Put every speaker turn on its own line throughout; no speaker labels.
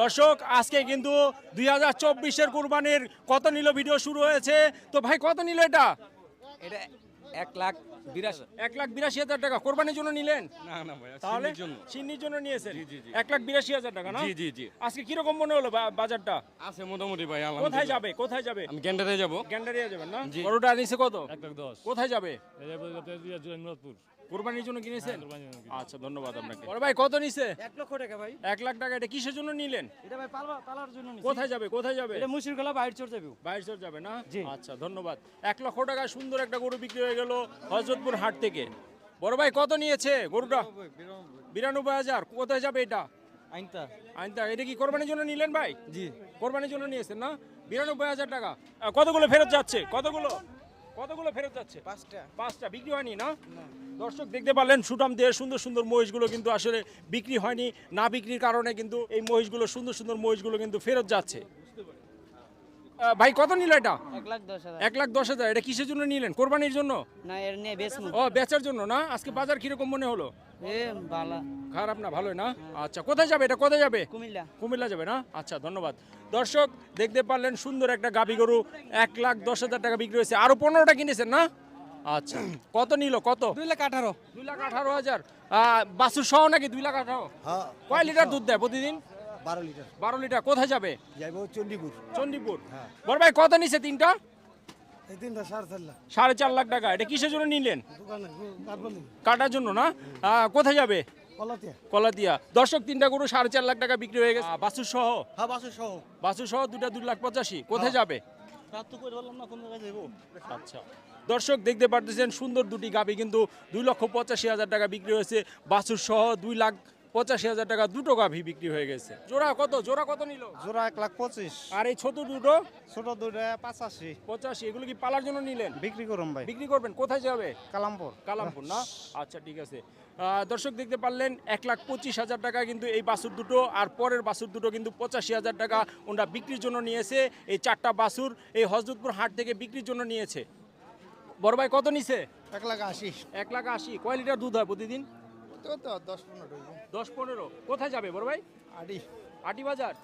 দর্শক, আজকে কিন্তু দুই হাজার চব্বিশের কোরবানির কত নিল ভিডিও শুরু হয়েছে? তো ভাই, কত নিল এটা?
এটা এক লাখ বিরাশি
এক লাখ বিরাশি হাজার টাকা। কোরবানির জন্য নিলেন?
না না ভাই
তাহলে
জন্য।
সিন্নির জন্য নিয়েছেন?
জি, জি, জি।
এক লাখ বিরাশি হাজার টাকা না?
জি জি জি।
আজকে কীরকম মনে হলো বাজারটা?
আছে মোটামুটি ভাই
কোথায় যাবে? কোথায় যাবে?
আমি গ্যান্ডারে যাব।
গ্যান্ডারিয়া যাবেন না? বড়টা কত?
এক লাখ দশ।
কোথায় যাবে? কোরবানির জন্য কিনেছেন। আচ্ছা ধন্যবাদ আপনাকে। বড় ভাই কত নিছে?
এক লক্ষ টাকা ভাই।
এক লাখ টাকা এটা কিসের জন্য নিলেন?
এটা ভাই পালার জন্য
কোথায় যাবে? কোথায় যাবে?
এটা বাইরে চড় যাবে।
বাইরে চলে যাবে না? আচ্ছা ধন্যবাদ। এক লক্ষ টাকা সুন্দর একটা গরু বিক্রি হয়ে গেল। হজরতপুর হাট থেকে। বড় ভাই কত নিয়েছে গরুটা? বিরানব্বই হাজার। কোথায় যাবে এটা?
আইনটা
আইনটা এটা কি কোরবানির জন্য নিলেন ভাই?
জি।
কোরবানির জন্য নিয়েছেন না? বিরানব্বই হাজার টাকা। কতগুলো ফেরত যাচ্ছে? কতগুলো? কতগুলো ফেরত যাচ্ছে?
পাঁচটা।
পাঁচটা। বিক্রি হয়নি না? দর্শক দেখতে পারলেন সুটাম দিয়ে সুন্দর সুন্দর মহিষগুলো কিন্তু আসলে বিক্রি হয়নি না বিক্রির কারণে কিন্তু এই মহিষগুলো সুন্দর সুন্দর মহিষগুলো কিন্তু ফেরত যাচ্ছে। ভাই কত নিল এটা?
এক লাখ দশ হাজার।
এটা কিসের জন্য নিলেন? কোরবানির জন্য? ও বেচার জন্য না? আজকে বাজার কীরকম মনে হলো? খারাপ না ভালোই না? আচ্ছা কোথায় যাবে এটা? কোথায় যাবে?
কুমিল্লা।
কুমিল্লা যাবে না? আচ্ছা ধন্যবাদ। দর্শক দেখতে পারলেন সুন্দর একটা গাভী গরু। এক লাখ দশ হাজার টাকা বিক্রি হয়েছে। আরও পনেরোটা কিনেছেন না? আচ্ছা কত নিল? কত?
দুই লাখ আঠারো।
দুই লাখ আঠারো হাজার। বাসুর সহ নাকি? দুই লাখ আঠারো?
হ্যাঁ।
কয় লিটার দুধ দেয় প্রতিদিন?
বারো লিটার।
বারো লিটার কোথায় যাবে?
যাইব চণ্ডীপুর।
চণ্ডীপুর। বড় ভাই কত নিছে তিনটা?
এই তিনটা সাড়ে চার লাখ।
সাড়ে চার লাখ টাকা। এটা কিসের জন্য নিলেন?
দোকানে
কাটার জন্য না? কোথায় যাবে?
কলাতিয়া।
কলাতিয়া। দর্শক তিনটা গরু সাড়ে চার লাখ টাকা বিক্রি হয়ে গেছে। বাসুর সহ?
হ্যাঁ বাসু সহ।
বাসুর সহ দুটা দুই লাখ পঁচাশি। কোথায় যাবে?
রাত তো করে বললাম না কোন জায়গায় যাইব?
আচ্ছা। দর্শক দেখতে পারতেছেন সুন্দর দুটি গাবি কিন্তু দুই লক্ষ পঁচাশি হাজার টাকা বিক্রি হয়েছে। বাসুর সহ দুই লাখ পঁচাশি হাজার টাকা দুটো গাভি বিক্রি হয়ে গেছে। জোড়া কত? জোড়া কত নিল?
জোড়া এক লাখ পঁচিশ।
আর এই ছোট দুটো?
ছোট দুটো পাঁচাশি।
পঁচাশি এগুলো কি পালার জন্য নিলেন?
বিক্রি করুন ভাই।
বিক্রি করবেন? কোথায় যাবে?
কালামপুর।
কালামপুর না? আচ্ছা ঠিক আছে। দর্শক দেখতে পারলেন এক লাখ পঁচিশ হাজার টাকা কিন্তু এই বাসুর দুটো আর পরের বাসুর দুটো কিন্তু পঁচাশি হাজার টাকা ওনারা বিক্রির জন্য নিয়েছে। এই চারটা বাসুর এই হজরতপুর হাট থেকে বিক্রির জন্য নিয়েছে। বড় ভাই কত নিছে?
এক লাখ আশি।
এক লাখ আশি। কয় লিটার দুধ হয় প্রতিদিন?
তো দশ পনেরো
দশ পনেরো। কোথায় যাবে বড় ভাই?
আডি।
আটি বাজার?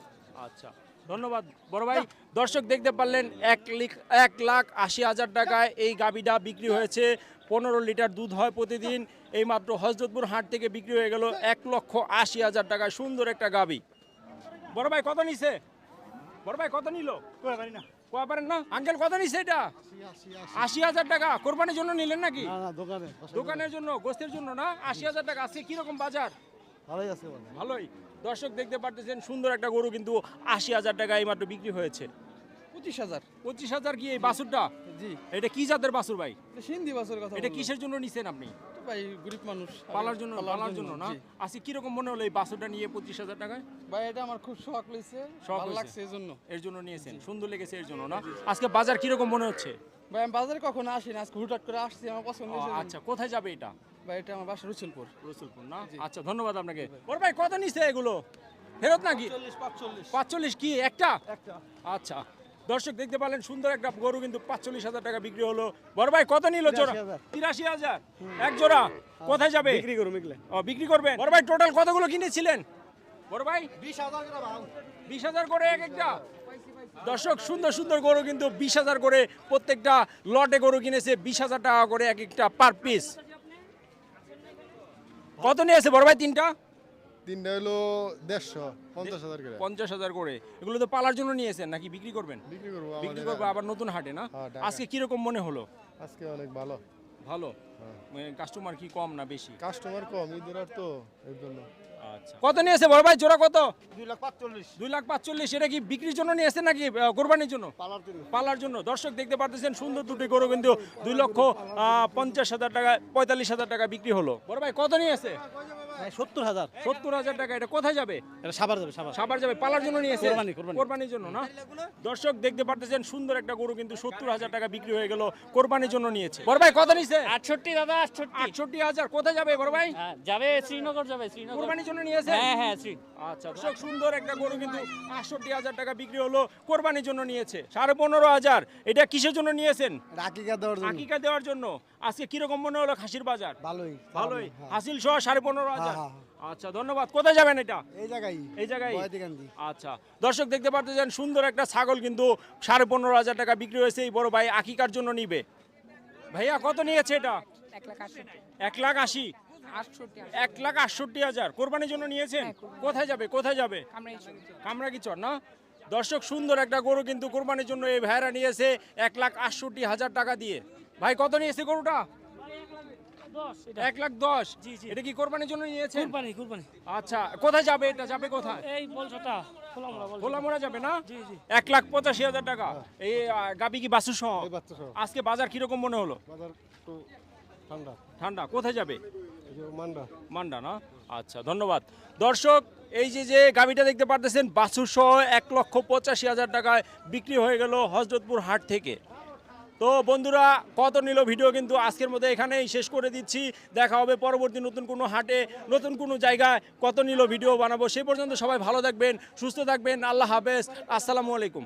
আচ্ছা ধন্যবাদ। বড় ভাই দর্শক দেখতে পারলেন এক লিখ এক লাখ আশি হাজার টাকায় এই গাবিটা বিক্রি হয়েছে। পনেরো লিটার দুধ হয় প্রতিদিন। এই মাত্র হজরতপুর হাট থেকে বিক্রি হয়ে গেল এক লক্ষ আশি হাজার টাকায়। সুন্দর একটা গাবি বড় ভাই কত নিছে? বড় ভাই কত নিল?
না।
কোয়া পারেন না? আঙ্কেল কত নিছে এটা? আশি হাজার টাকা। কোরবানির জন্য নিলেন নাকি? দোকানের জন্য গোস্তের জন্য না? আশি হাজার টাকা। আজকে কীরকম বাজার?
ভালোই আছে
ভালোই। দর্শক দেখতে পারতেছেন, সুন্দর একটা গরু কিন্তু আশি হাজার টাকা এই মাত্র বিক্রি হয়েছে।
পঁচিশ হাজার।
পঁচিশ হাজার কি এই বাছুরটা?
জি।
এটা কি জাতের বাছুর ভাই?
সিন্ধি বাসের কথা
এটা কিসের জন্য নিছেন আপনি?
ভাই গরিব মানুষ।
পালার জন্য পালার জন্য না। আজকে কীরকম মনে হলো এই বাছুরটা নিয়ে পঁচিশ হাজার টাকায়?
ভাই এটা আমার খুব শখ লইছে
শখ
লাগছে এই জন্য।
এর জন্য নিয়েছেন? সুন্দর লেগেছে এর জন্য না? আজকে বাজার কীরকম মনে হচ্ছে?
ভাই আমি বাজারে কখনো আসি না। আজকে হুটহাট করে আসছি আমার পছন্দ
আচ্ছা কোথায় যাবে এটা?
ভাই এটা আমার বাসা রুচুলপুর
রসুলপুর না? আচ্ছা ধন্যবাদ আপনাকে। ওর ভাই কত নিছে এগুলো? ফেরত নাকি? পাঁচচল্লিশ কি একটা। আচ্ছা। দর্শক দেখতে পারলেন সুন্দর একটা গরু কিন্তু পাঁচচল্লিশ হাজার টাকা বিক্রি হলো। বড় ভাই কত নিল জোড়া? তিরাশি হাজার। এক জোড়া কোথায় যাবে?
বিক্রি করুন মিগলে
ও বিক্রি করবেন? বড় ভাই টোটাল কতগুলো কিনেছিলেন? বড় ভাই?
বিশ হাজার করে
বিশ হাজার করে এক একটা। দর্শক সুন্দর সুন্দর গরু কিন্তু বিশ হাজার করে প্রত্যেকটা লটে গরু কিনেছে বিশ হাজার টাকা করে এক একটা পার পিস কত নিয়েছে বড় ভাই তিনটা?
তিনটা হলো দেড়শো পঞ্চাশ হাজার করে।
পঞ্চাশ হাজার করে। এগুলো তো পালার জন্য নিয়েছেন নাকি বিক্রি করবেন?
বিক্রি করব
বিক্রি করব আবার নতুন হাটে না?
হ্যাঁ,
আজকে কীরকম মনে হলো?
আজকে অনেক ভালো।
ভালো? কাস্টমার কি কম না বেশি?
কাস্টমার কম ঈদের আর তো এর জন্য।
আচ্ছা। কত নিয়েছে? বড় ভাই জোড়া কত?
দুই লাখ পাঁচচল্লিশ।
দুই লাখ পাঁচচল্লিশ এটা কি বিক্রির জন্য নিয়েছেন নাকি কোরবানির জন্য?
পালার জন্য।
পালার জন্য। দর্শক দেখতে পারতেছেন সুন্দর দুটি গরু কিন্তু দুই লক্ষ আহ, পঞ্চাশ হাজার টাকা পঁয়তাল্লিশ হাজার টাকা বিক্রি হলো। বড় ভাই কত নিয়েছে?
সত্তর হাজার।
সত্তর হাজার টাকা এটা কোথায় যাবে?
এটা সাবার যাবে সাবার
সাবার যাবে পালার জন্য নিয়েছে
কোরবানি, কোরবানি।
কোরবানির জন্য না? দর্শক দেখতে পারতেছেন সুন্দর একটা গরু কিন্তু সত্তর হাজার টাকা বিক্রি হয়ে গেল কোরবানির জন্য নিয়েছে। বড় ভাই কত নিয়েছে
আটষট্টি দাদা আটষট্টি।
আটষট্টি হাজার কোথায় যাবে বড় ভাই?
হ্যাঁ, যাবে শ্রীনগর যাবে শ্রীনগর।
কোরবানির জন্য নিয়েছে
হ্যাঁ হ্যাঁ শ্রী
আচ্ছা দর্শক সুন্দর একটা গরু কিন্তু আটষট্টি হাজার টাকা বিক্রি হলো কোরবানির জন্য নিয়েছে। সাড়ে পনেরো হাজার এটা কিসের জন্য নিয়েছেন?
রাকিকা দেওয়ার জন্য।
আকিকা দেওয়ার জন্য। আজকে কীরকম মনে হলো খাসির বাজার?
ভালোই
ভালোই। হাসিল সহ সাড়ে পনেরো হাজার। হাজার আচ্ছা ধন্যবাদ। কোথায় যাবেন এটা?
এই জায়গায়
এই জায়গায়? আচ্ছা দর্শক দেখতে পাচ্ছেন সুন্দর একটা ছাগল কিন্তু সাড়ে পনেরো হাজার টাকা বিক্রি হয়েছে এই বড় ভাই আকিকার জন্য নিবে। ভাইয়া কত নিয়েছে এটা? এক লাখ আশি? এক লাখ আটষট্টি হাজার। কোরবানির জন্য নিয়েছেন? কোথায় যাবে? কোথায় যাবে? কামরাকি চর না? দর্শক সুন্দর একটা গরু কিন্তু কোরবানির জন্য এই ভাইরা নিয়েছে এক লাখ আটষট্টি হাজার টাকা দিয়ে। ভাই কত নিয়েছে গরুটা? এক লাখ দশ? এটা কি কোরবানির জন্য নিয়েছেন?
কুরবানি কুরবানি।
আচ্ছা কোথায় যাবে এটা? যাবে কোথায়?
এই বলছটা খোলামোলা
যাবে না? এক লাখ পঁচাশি হাজার টাকা। এই গাবি কি বাসু সহ
এই বাচ্চা সহ
আজকে বাজার কীরকম মনে হলো?
বাজার ঠান্ডা।
ঠান্ডা। কোথায় যাবে?
মান্ডা।
মান্ডা না? আচ্ছা ধন্যবাদ। দর্শক এই যে যে গাবিটা দেখতে পারতেছেন বাছুর সহ এক লক্ষ পঁচাশি হাজার টাকায় বিক্রি হয়ে গেল হজরতপুর হাট থেকে। তো বন্ধুরা, কত নিল ভিডিও কিন্তু আজকের মধ্যে এখানেই শেষ করে দিচ্ছি। দেখা হবে পরবর্তী নতুন কোনো হাটে, নতুন কোনো জায়গায় কত নিল ভিডিও বানাবো সেই পর্যন্ত সবাই ভালো থাকবেন, সুস্থ থাকবেন। আল্লাহ হাফেজ। আসসালামু আলাইকুম।